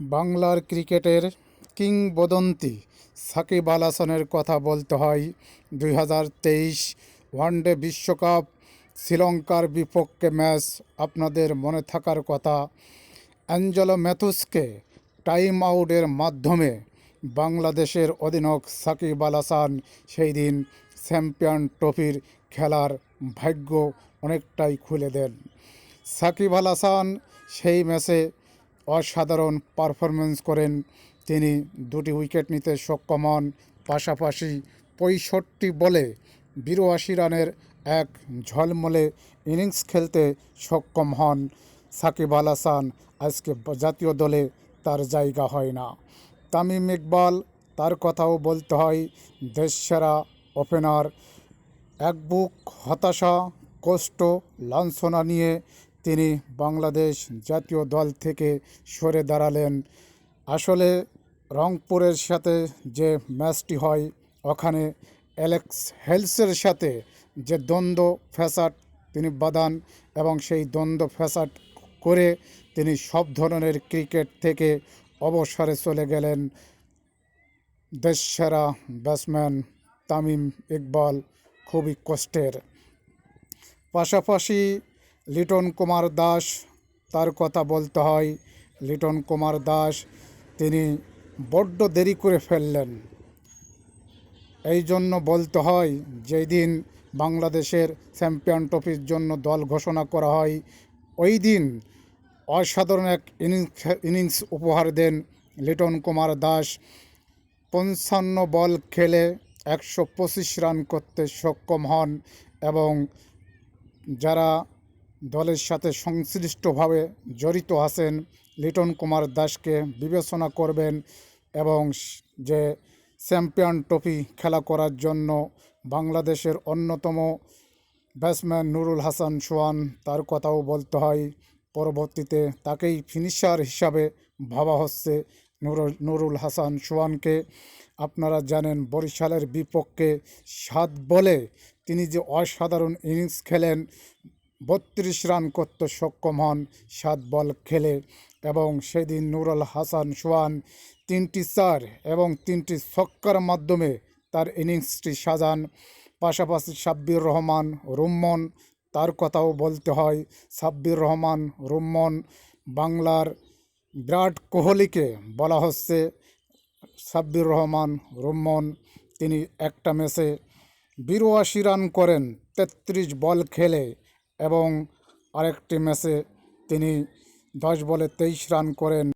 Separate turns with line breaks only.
বাংলার ক্রিকেটের কিংবদন্তি সাকিব আল হাসানের কথা বলতে হয় দুই হাজার তেইশ ওয়ানডে বিশ্বকাপ শ্রীলঙ্কার বিপক্ষে ম্যাচ। আপনাদের মনে থাকার কথা, অ্যাঞ্জেলো ম্যাথুসকে টাইম আউটের মাধ্যমে বাংলাদেশের অধিনায়ক সাকিব আল হাসান সেই দিন চ্যাম্পিয়ন ট্রফির খেলার ভাগ্য অনেকটাই খুলে দেন। সাকিব আল হাসান সেই ম্যাচে অসাধারণ পারফরমেন্স করেন তিনি। দুটি উইকেট নিতে সক্ষম হন, পাশাপাশি পঁয়ষট্টি বলে বিরাশি রানের এক ঝলমলে ইনিংস খেলতে সক্ষম হন সাকিব আল হাসান। আজকে জাতীয় দলে তার জায়গা হয় না। তামিম ইকবাল, তার কথাও বলতে হয় দেশ দেশসেরা ওপেনার। এক বুক হতাশা, কষ্ট, লাঞ্ছনা নিয়ে তিনি বাংলাদেশ জাতীয় দল থেকে সরে দাঁড়ালেন। আসলে রংপুরের সাথে যে ম্যাচটি হয়, ওখানে অ্যালেক্স হেলসের সাথে যে দ্বন্দ্ব ফ্যাসাট তিনি বাদান এবং সেই দ্বন্দ্ব ফ্যাসাট করে তিনি সব ধরনের ক্রিকেট থেকে অবসরে চলে গেলেন। দেশসেরা ব্যাটসম্যান তামিম ইকবাল খুবই কষ্টের। পাশাপাশি লিটন কুমার দাস, তার কথা বলতে হয়। লিটন কুমার দাস, তিনি বড্ড দেরি করে ফেললেন। এই জন্য বলতে হয়, যেই দিন বাংলাদেশের চ্যাম্পিয়ন ট্রফির জন্য দল ঘোষণা করা হয়, ওই দিন অসাধারণ এক ইনিংস ইনিংস উপহার দেন লিটন কুমার দাস। পঞ্চান্ন বল খেলে একশো পঁচিশ রান করতে সক্ষম হন এবং যারা দলের সাথে সংশ্লিষ্টভাবে জড়িত আছেন লিটন কুমার দাসকে বিবেচনা করবেন এবং যে চ্যাম্পিয়ন ট্রফি খেলা করার জন্য বাংলাদেশের অন্যতম ব্যাটসম্যান নুরুল হাসান সোয়ান তার কথাও বলতে হয়। পরবর্তীতে তাকেই ফিনিশার হিসাবে ভাবা হচ্ছে নুরুল নুরুল হাসান সোয়ানকে আপনারা জানেন বরিশালের বিপক্ষে সাত বলে তিনি যে অসাধারণ ইনিংস খেলেন বত্রিশ রান করতে সক্ষম হন সাত বল খেলে এবং সেদিন নুরুল হাসান সোয়ান তিনটি চার এবং তিনটি ছক্কার মাধ্যমে তার ইনিংসটি সাজান। পাশাপাশি সাব্বির রহমান, রুম্মন, তার কথাও বলতে হয়, সাব্বির রহমান, রুম্মন বাংলার বিরাট কোহলিকে বলা হচ্ছে। সাব্বির রহমান, রুম্মন, তিনি একটা ম্যাচে বিরাশি রান করেন, তেত্রিশ বল খেলে এবং আরেকটি ম্যাচে তিনি দশ বলে তেইশ রান করেন।